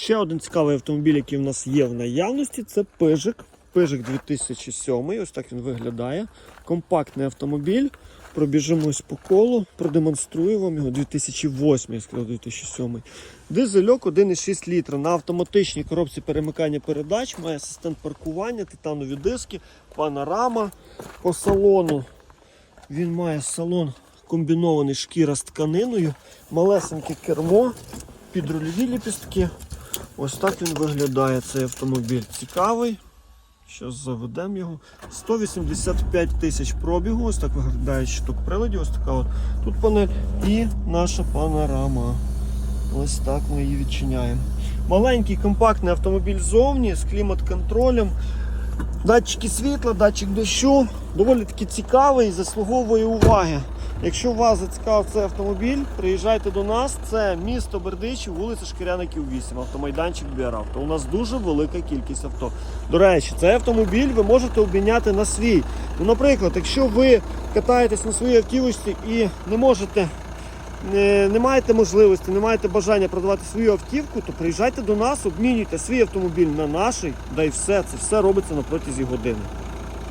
Ще один цікавий автомобіль, який в нас є в наявності, це Пижик. Пижик 2007. Ось так він виглядає. Компактний автомобіль. Пробіжимось по колу, продемонструю вам його 2008, я сказав 2007. Дизельок 1,6 літра на автоматичній коробці перемикання передач, має асистент паркування, титанові диски, панорама по салону. Він має салон комбінований шкіра з тканиною, малесеньке кермо, підрульові ліпістки. Ось так він виглядає цей автомобіль. Цікавий. Зараз заведемо його. 185 тисяч пробігу. Ось так виглядає щиток приладів. Ось така от тут панель і наша панорама. Ось так ми її відчиняємо. Маленький компактний автомобіль ззовні з клімат-контролем. Датчики світла, датчик дощу. Доволі таки цікавий, заслуговує уваги. Якщо вас зацікавив цей автомобіль, приїжджайте до нас. Це місто Бердичів, вулиця Шкіряників 8, автомайданчик Біаравто. У нас дуже велика кількість авто. До речі, цей автомобіль ви можете обміняти на свій. Ну, наприклад, якщо ви катаєтесь на своїй автівочці і не можете не, маєте можливості, не маєте бажання продавати свою автівку, то приїжджайте до нас, обмінюйте свій автомобіль на наший, да і все. Це все робиться на протязі години.